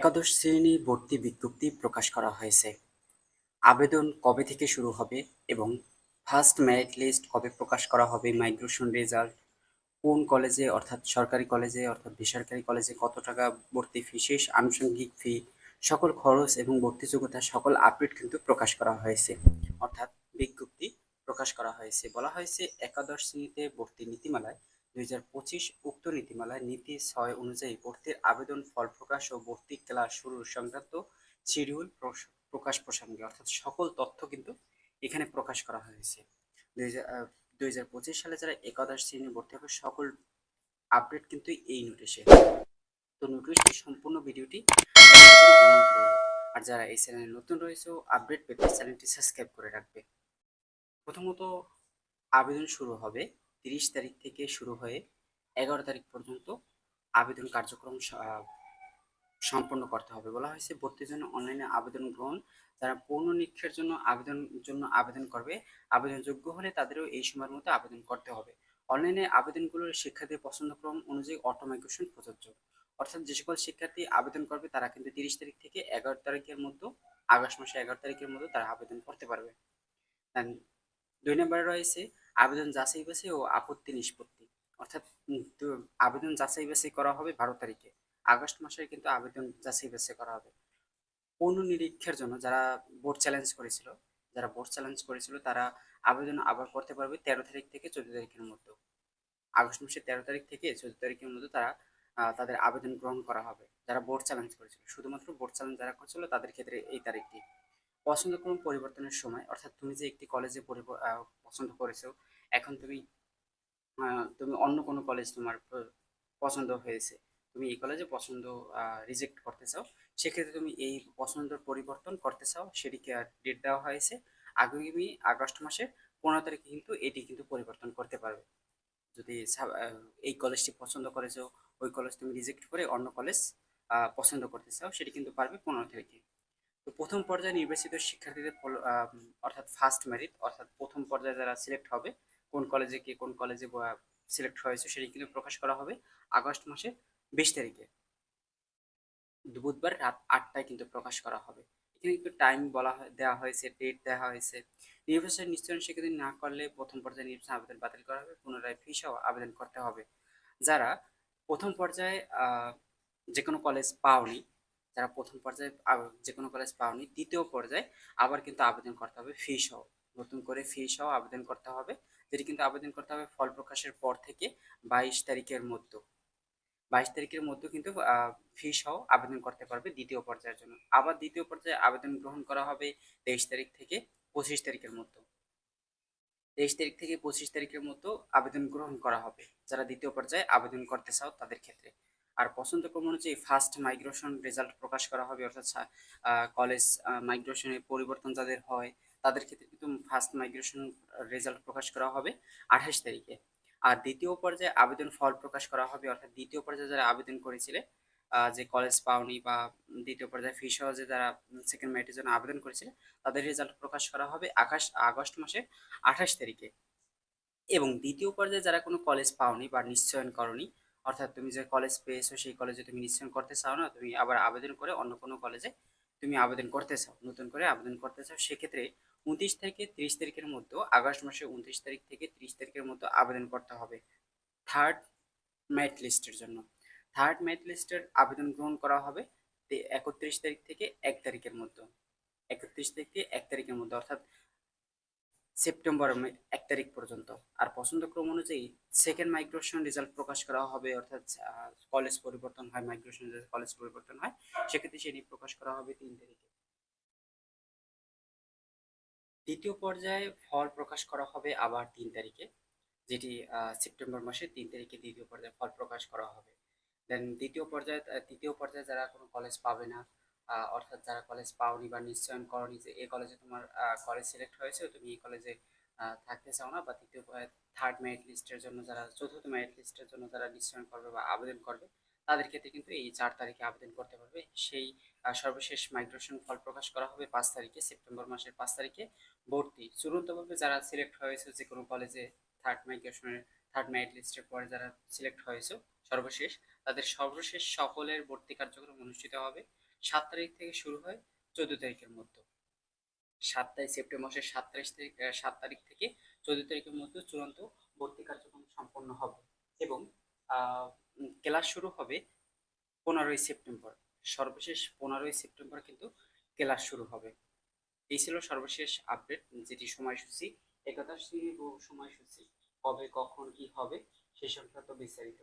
একাদশ শ্রেণি ভর্তি বিজ্ঞপ্তি প্রকাশ করা হয়েছে। আবেদন কবে থেকে শুরু হবে এবং ফার্স্ট মেরিট লিস্ট কবে প্রকাশ করা হবে, মাইগ্রেশন রেজাল্ট, কোন কলেজে, অর্থাৎ সরকারি কলেজে, অর্থাৎ বেসরকারি কলেজে কত টাকা ভর্তি ফি, শেষ আনুষঙ্গিক ফি, সকল খরচ এবং ভর্তি যোগ্যতা সকল আপডেট কিন্তু প্রকাশ করা হয়েছে। অর্থাৎ বিজ্ঞপ্তি প্রকাশ করা হয়েছে। বলা হয়েছে, একাদশ শ্রেণীতে ভর্তি নীতিমালায় দুই হাজার পঁচিশ উক্ত নীতিমালায় নীতি ছয় অনুযায়ী ভর্তির আবেদন, ফল প্রকাশ ও ভর্তি ক্লাস শুরুর সংক্রান্ত শিডিউল প্রকাশ প্রসঙ্গে, অর্থাৎ সকল তথ্য কিন্তু এখানে প্রকাশ করা হয়েছে। দুই সালে যারা একাদশ শ্রেণি ভর্তি হবে, সকল আপডেট কিন্তু এই নোটিশে। তো নোটিশটি সম্পূর্ণ ভিডিওটি। আর যারা এই চ্যানেলে নতুন রয়েছে, আপডেট পেতে চ্যানেলটি সাবস্ক্রাইব করে রাখবে। প্রথমত আবেদন শুরু হবে তিরিশ তারিখ থেকে শুরু হয়ে এগারো তারিখ পর্যন্ত আবেদন কার্যক্রম সম্পন্ন করতে হবে। বলা হয়েছে ভর্তির জন্য অনলাইনে আবেদন গ্রহণ, যারা পুনর্নীক্ষের জন্য আবেদন জন্য আবেদন করবে, আবেদনযোগ্য হলে তাদেরও এই সময়ের মধ্যে আবেদন করতে হবে। অনলাইনে আবেদনগুলোর শিক্ষার্থীর পছন্দক্রম অনুযায়ী অটোমাইগ্রেশন প্রযোজ্য। অর্থাৎ যে সকল শিক্ষার্থী আবেদন করবে, তারা কিন্তু তিরিশ তারিখ থেকে এগারো তারিখের মধ্যে, আগস্ট মাসে এগারো তারিখের মধ্যে তারা আবেদন করতে পারবে। দুই নম্বরে রয়েছে আবেদন যাচাই বাছাই ও আপত্তি নিষ্পত্তি। অর্থাৎ আবেদন যাচাই বাছাই করা হবে বারো তারিখে। আগস্ট মাসে কিন্তু আবেদন যাচাই বাছাই করা হবে। পুনর্নিরীক্ষার জন্য যারা বোর্ড চ্যালেঞ্জ করেছিল, যারা বোর্ড চ্যালেঞ্জ করেছিল, তারা আবেদন আবার করতে পারবে তেরো তারিখ থেকে চোদ্দ তারিখের মধ্যে। আগস্ট মাসের তেরো তারিখ থেকে চোদ্দ তারিখের মধ্যে তারা তাদের আবেদন গ্রহণ করা হবে। যারা বোর্ড চ্যালেঞ্জ করেছিল, শুধুমাত্র বোর্ড চ্যালেঞ্জ যারা করেছিল, তাদের ক্ষেত্রে এই তারিখটি। পছন্দক্রম পরিবর্তনের সময়, অর্থাৎ তুমি যে একটি কলেজে পছন্দ করেছ এখন তুমি তুমি অন্য কোনো কলেজ তোমার পছন্দ হয়েছে, তুমি এই কলেজে পছন্দ রিজেক্ট করতে চাও, সেক্ষেত্রে তুমি এই পছন্দের পরিবর্তন করতে চাও, সেটিকে ডেট দেওয়া হয়েছে, আগামী আগস্ট মাসের পনেরো তারিখে কিন্তু এটি কিন্তু পরিবর্তন করতে পারবে। যদি এই কলেজটি পছন্দ করেছ, ওই কলেজ তুমি রিজেক্ট করে অন্য কলেজ পছন্দ করতে চাও, সেটি কিন্তু পারবে পনেরো তারিখে। তো প্রথম পর্যায়ে নির্বাচিত শিক্ষার্থীদের অর্থাৎ ফার্স্ট মেরিট অর্থাৎ প্রথম পর্যায়ে যারা সিলেক্ট হবে কোন কলেজে কে কোন কলেজে সিলেক্ট হয়েছে সেটি কিন্তু প্রকাশ করা হবে আগস্ট মাসের বিশ তারিখে। বুধবার রাত আটটায় কিন্তু প্রকাশ করা হবে। এখানে কিন্তু টাইম বলা দেওয়া হয়েছে ডেট দেওয়া হয়েছে। নির্বাচন নিশ্চয়ন সেক্ষেত্রে না করলে প্রথম পর্যায়ে নির্বাচন আবেদন বাতিল করা হবে, পুনরায় ফি সহ আবেদন করতে হবে। যারা প্রথম পর্যায়ে যে কোনো কলেজ পাওনি, যারা প্রথম পর্যায়ে যে কোনো কলেজ পাওনি, দ্বিতীয় পর্যায়ে আবার কিন্তু আবেদন করতে হবে ফি সহ। নতুন করে ফি সহ আবেদন করতে হবে। যেটি কিন্তু আবেদন করতে হবে ফল প্রকাশের পর থেকে বাইশ তারিখের মধ্যে। বাইশ তারিখের মধ্যে কিন্তু ফি সহ আবেদন করতে পারবে দ্বিতীয় পর্যায়ের জন্য। আবার দ্বিতীয় পর্যায়ে আবেদন গ্রহণ করা হবে তেইশ তারিখ থেকে পঁচিশ তারিখের মধ্যে। তেইশ তারিখ থেকে পঁচিশ তারিখের মতো আবেদন গ্রহণ করা হবে। যারা দ্বিতীয় পর্যায়ে আবেদন করতে চাও তাদের ক্ষেত্রে। আর পছন্দক্রম অনুযায়ী ফার্স্ট মাইগ্রেশন রেজাল্ট প্রকাশ করা হবে, অর্থাৎ কলেজ মাইগ্রেশনের পরিবর্তন যাদের হয়, তাদের ক্ষেত্রে কিন্তু ফার্স্ট মাইগ্রেশন রেজাল্ট প্রকাশ করা হবে আঠাশ তারিখে। আর দ্বিতীয় পর্যায়ে আবেদন ফল প্রকাশ করা হবে, অর্থাৎ দ্বিতীয় পর্যায়ে যারা আবেদন করেছিলে যে কলেজ পাওনি বা দ্বিতীয় পর্যায়ে ফি সহ যে যারা সেকেন্ড মেরিটের জন্য আবেদন করেছিলে, তাদের রেজাল্ট প্রকাশ করা হবে আকাশ, আগস্ট মাসের আঠাশ তারিখে। এবং দ্বিতীয় পর্যায়ে যারা কোনো কলেজ পাওনি বা নিশ্চয়ন করনি অর্থাৎ তুমি যে কলেজ পেয়েছ, সেই কলেজে তুমি নিশ্চয়ন করতে চাও না, তুমি আবার আবেদন করে অন্য কোনো কলেজে তুমি আবেদন করতে চাও, নতুন করে আবেদন করতে চাও, সেক্ষেত্রে উনত্রিশ থেকে তিরিশ তারিখের মধ্যে, আগস্ট মাসের উনত্রিশ তারিখ থেকে তিরিশ তারিখের মধ্যে আবেদন করতে হবে থার্ড মেরিট লিস্টের জন্য। থার্ড মেরিট লিস্টের আবেদন গ্রহণ করা হবে একত্রিশ তারিখ থেকে এক তারিখের মধ্যে, একত্রিশ থেকে এক তারিখের মধ্যে, অর্থাৎ সেপ্টেম্বর এক তারিখ পর্যন্ত। আর পছন্দক্রম অনুযায়ী সেকেন্ড মাইগ্রেশন রেজাল্ট প্রকাশ করা হবে অর্থাৎ কলেজ পরিবর্তন হয় মাইগ্রেশন কলেজ পরিবর্তন হয়, সেক্ষেত্রে সেটি প্রকাশ করা হবে তিন তারিখে। দ্বিতীয় পর্যায়ে ফল প্রকাশ করা হবে আবার তিন তারিখে, যেটি সেপ্টেম্বর মাসের তিন তারিখে দ্বিতীয় পর্যায়ে ফল প্রকাশ করা হবে। দেন দ্বিতীয় পর্যায়ে তৃতীয় পর্যায়ে যারা কোনো কলেজ পাবে না অর্থাৎ যারা কলেজ পাওনি বা নিশ্চয়ন করনি যে এই কলেজে তোমার কলেজ সিলেক্ট হয়েছে, তুমি এই কলেজে থাকতে চাও না বা তৃতীয় থার্ড মেরিট লিস্টের জন্য যারা, চতুর্থ মেরিট লিস্টের জন্য যারা নিশ্চয়ন করবে বা আবেদন করবে, তাদের ক্ষেত্রে কিন্তু এই চার তারিখে আবেদন করতে পারবে। সেই সর্বশেষ মাইগ্রেশন ফল প্রকাশ করা হবে পাঁচ তারিখে, সেপ্টেম্বর মাসের পাঁচ তারিখে ভর্তি। চূড়ান্তভাবে যারা সিলেক্ট হয়েছে যে কোনো কলেজে থার্ড মাইগ্রেশনের থার্ড মেরিট লিস্টের পরে যারা সিলেক্ট হয়েছে, সর্বশেষ, তাদের সর্বশেষ সকলের ভর্তি কার্যক্রম অনুষ্ঠিত হবে। সাত তারিখ থেকে শুরু হয় চোদ্দ তারিখের মধ্যে। সাত তারিখ সেপ্টেম্বর মাসের সাত তারিখ থেকে সাত তারিখ থেকে চোদ্দ তারিখের মধ্যে চূড়ান্ত ভর্তি কার্যক্রম সম্পন্ন হবে এবং ক্লাস শুরু হবে পনেরোই সেপ্টেম্বর। সর্বশেষ পনেরোই সেপ্টেম্বর কিন্তু ক্লাস শুরু হবে। এই ছিল সর্বশেষ আপডেট যেটি সময়সূচি, একাদশ শ্রেণি ও সময়সূচি, কবে, কখন, কি হবে সেই সংক্রান্ত বিস্তারিত।